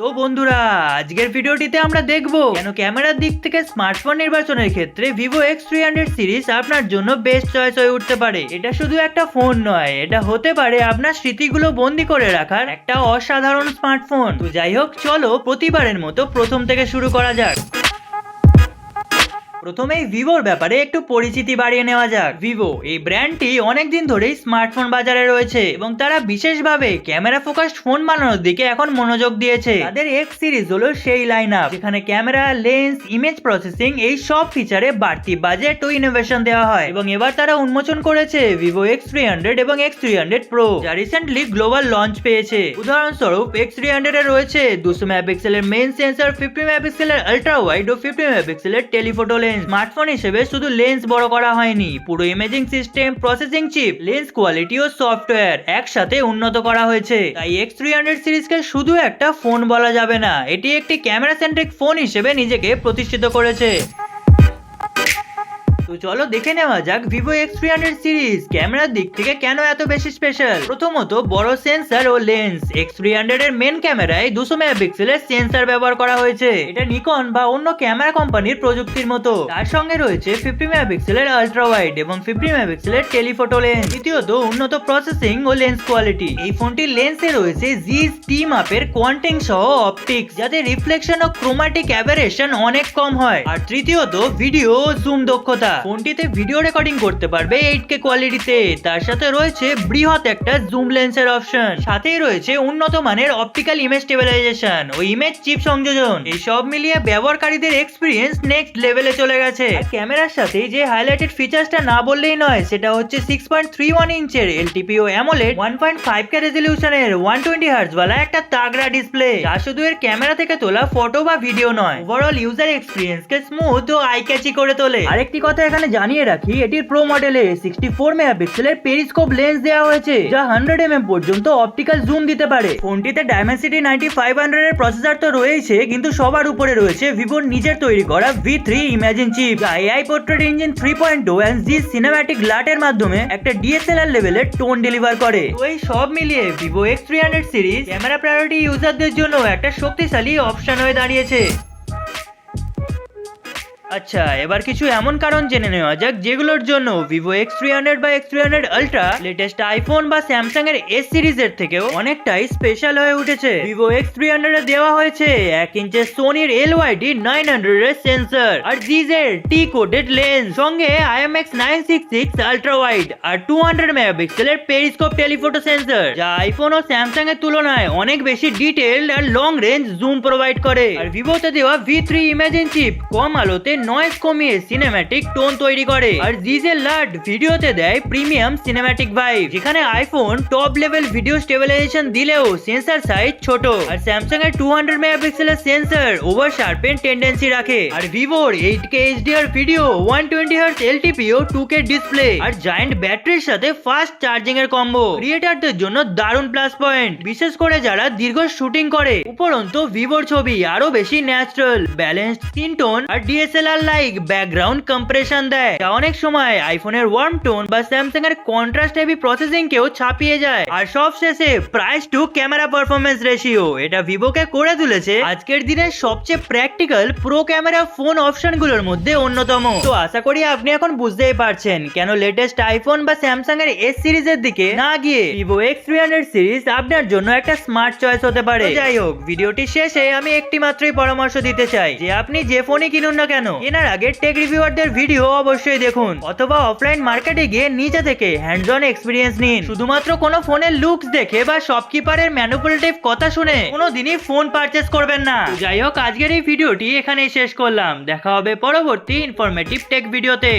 তো বন্ধুরা, আজকের ভিডিওটিতে আমরা দেখব কেন ক্যামেরার দিক থেকে স্মার্টফোন নির্বাচনের ক্ষেত্রে Vivo X three hundred series আপনার জন্য বেস্ট চয়েস হয়ে উঠতে পারে। এটা শুধু একটা ফোন নয়, এটা হতে পারে আপনার স্মৃতিগুলো বন্দি করে রাখার একটা অসাধারণ স্মার্টফোন তো যাই হোক, চলো প্রতিবারের মতো প্রথম থেকে শুরু করা যাক। প্রথমেই ভিভোর ব্যাপারে একটু পরিচিতি বাড়িয়ে নেওয়া যাক। ভিভো, এই ব্র্যান্ডটি অনেকদিন ধরেই স্মার্টফোন বাজারে রয়েছে এবং তারা বিশেষভাবে ক্যামেরা ফোকাসড ফোন বানানোর দিকে এখন মনোযোগ দিয়েছে। তাদের এক্স সিরিজ হলো সেই লাইন আপ যেখানে ক্যামেরা লেন্স ইমেজ প্রসেসিং এই সব ফিচারে বাড়তি বাজেট ও ইনোভেশন দেওয়া হয়। এবং এবার তারা উন্মোচন করেছে ভিভো এক্স থ্রি হান্ড্রেড এবং এক্স থ্রি হান্ড্রেড প্রো যা রিসেন্টলি গ্লোবাল লঞ্চ পেয়েছে। উদাহরণস্বরূপ এক্স থ্রি হান্ড্রেড এ রয়েছে দুশো মেগাপিক্সেলের মেইন সেন্সর ফিফটি মেগাপিক্সেলের আল্ট্রা ওয়াইড ও ফিফটি মেগাপিক্সেলের টেলিফোটো লেন্স স্মার্টফোন হিসেবে শুধু লেন্স বড় করা হয়নি, পুরো imaging system processing chip lens quality ও সফটওয়্যার একসাথে উন্নত করা হয়েছে। তাই এক্স থ্রি হান্ড্রেড সিরিজকে শুধু একটা ফোন বলা যাবে না, এটি একটি ক্যামেরা সেন্ট্রিক ফোন হিসেবে নিজেকে প্রতিষ্ঠিত করেছে। তো চলো দেখে নেওয়া যাক Vivo X three hundred series ক্যামেরার দিক থেকে কেন এত বেশি স্পেশাল প্রথমত, বড় সেন্সার ও লেন্স এক্স থ্রি হান্ড্রেড এর মেন ক্যামেরায় দুশো মেগাপিক্সেলের সেন্সার ব্যবহার করা হয়েছে। এটা নিকন বা অন্য ক্যামেরা কোম্পানির প্রযুক্তির মতো। তার সঙ্গে রয়েছে ফিফটি মেগাপিক্সেলের আল্ট্রা ওয়াইড এবং ফিফটি মেগাপিক্সেলের টেলিফোটো লেন্স দ্বিতীয়ত, উন্নত প্রসেসিং ও লেন্স কোয়ালিটি এই ফোনটির লেন্সে রয়েছে জি টি মাপের কোয়ান্টিং সহ অপটিক্স যাতে রিফ্লেকশন ও ক্রোমাটিক অ্যাভারেশন অনেক কম হয়। আর তৃতীয়ত ভিডিও জুম দক্ষতা। ফোনটিতে ভিডিও রেকর্ডিং করতে পারবে এইট কে কোয়ালিটিতে তার সাথে রয়েছে বৃহৎ একটা জুম লেন্সের অপশন সাথেই রয়েছে উন্নত মানের অপটিক্যাল ইমেজ স্টেবিলাইজেশন ও ইমেজ চিপ সংযোজন। এই সব মিলিয়ে ব্যবহারকারীদের এক্সপিরিয়েন্স নেক্সট লেভেলে চলে গেছে। ক্যামেরার সাথে যে হাইলাইটেড ফিচার্সটা না বললেই নয়, সেটা হচ্ছে সিক্স পয়েন্ট থ্রি ওয়ান ইঞ্চের এলটিপি ও AMOLED one point five K রেজলিউশনের one twenty hertz ওয়ালা একটা তাগড়া ডিসপ্লে যা শুধু এর ক্যামেরা থেকে তোলা ফটো বা ভিডিও নয় ওভারঅল ইউজার এক্সপিরিয়েন্স কে স্মুথ ও আই ক্যাচি করে তোলে। আরেকটি কথা এখানে জানিয়ে রাখি, এটির প্রো মডেলে সিক্সটি ফোর মেগাপিক্সেলের পেরিস্কোপ লেন্স দেওয়া হয়েছে, যা হান্ড্রেড এম পর্যন্ত অপটিক্যাল জুম দিতে পারে। ফোনটিতে ডায়মেন্সিটি নাইনটি ফাইভ হান্ড্রেড এর প্রসেসর তো রয়েছে কিন্তু সবার উপরে রয়েছে ভিভোর নিজের তৈরি করা ভি থ্রি ইমাজিন চিপ যা AI portrait engine three point two and G cinematic লাটের মাধ্যমে একটা ডিএসএলআর লেভেলের টোন ডেলিভার করে। ওই সব মিলিয়ে Vivo X three hundred series camera priority ইউজারদের জন্য একটা শক্তিশালী অপশন হয়ে দাঁড়িয়েছে। আচ্ছা এবার কিছু এমন কারণ জেনে নেওয়া যাক যেগুলোর জন্য ভিভো এক্স থ্রি হান্ড্রেড বা X three hundred ultra latest iPhone বা স্যামসাং এর এস সিরিজের থেকেও অনেকটাই স্পেশাল হয়ে উঠেছে। ভিভো এক্স থ্রি হান্ড্রেড দেওয়া হয়েছে এক ইঞ্চের সোনির এল ওয়াইডি নাইন হান্ড্রেড এর সেন্সর আর জিজের টি কোডেড লেন্স সঙ্গে IMX nine six six ultra wide আর টু হান্ড্রেড মেগাপিক্সেলের পেরিস্কোপ টেলিফোটো সেন্সর যা আইফোন ও স্যামসাং এর তুলনায় অনেক বেশি ডিটেলড আর লং রেঞ্জ জুম প্রোভাইড করে। আর ভিভোতে দেওয়া ভি থ্রি ইমেজিন চিপ কম আলোতে নয়েজ কমিয়ে সিনেম্যাটিক টোন তৈরি করে। আর জিজের লাট ভিডিওতে দেয় প্রিমিয়াম সিনেম্যাটিক ভাইব যেখানে iPhone top level video stabilization দিলেও সেন্সর সাইজ ছোট। আর স্যামসাং এর টু হান্ড্রেড মেগাপিক্সেলের সেন্সর ওভার শার্পেন টেন্ডেন্সি রাখে। আর ভিভোর eight K HDR video one twenty hertz LTP ও টু কে ডিসপ্লে আর জায়েন্ট ব্যাটারির সাথে ফাস্ট চার্জিং এর কম্বো ক্রিয়েটারদের জন্য দারুণ প্লাস পয়েন্ট বিশেষ করে যারা দীর্ঘ শুটিং করে। উপরন্তু ভিভোর ছবি আরও বেশি ন্যাচারাল ব্যালেন্সড স্কিন টোন আর ডিএসএলআর লাইক ব্যাকগ্রাউন্ড কম্প্রেশন দেয়। যা অনেক সময় আইফোনের ওয়ার্ম টোন বা স্যামসাং এর কন্ট্রাস্ট হেভি প্রসেসিং কেও ছাপিয়ে যায়। আর সব শেষে price to camera performance ratio এটা ভিভোকে করে তুলেছে আজকের দিনের সবচেয়ে প্র্যাকটিক্যাল প্রো ক্যামেরা ফোন অপশনগুলোর মধ্যে অন্যতম। তো আশা করি আপনি এখন বুঝতেই পারছেন কেন লেটেস্ট আইফোন বা স্যামসাং এর এস সিরিজের দিকে না গিয়ে Vivo X three hundred series আপনার জন্য একটা স্মার্ট চয়েস হতে পারে। যাই হোক, ভিডিওটি শেষে আমি একটি মাত্রই পরামর্শ দিতে চাই যে আপনি যে ফোনই কিনুন না কেন কেনার আগে টেক রিভিউয়ারদের ভিডিও অবশ্যই দেখুন, অথবা অফলাইন মার্কেটে গিয়ে নিজে থেকে হ্যান্ডস অন এক্সপিরিয়েন্স নিন। শুধুমাত্র কোনো ফোনের লুকস দেখে বা শপকিপারের ম্যানুপুলেটিভ কথা শুনে কোনোদিনই ফোন পারচেস করবেন না। যাই হোক, আজকের এই ভিডিওটি এখানেই শেষ করলাম। দেখা হবে পরবর্তী ইনফরমেটিভ টেক ভিডিওতে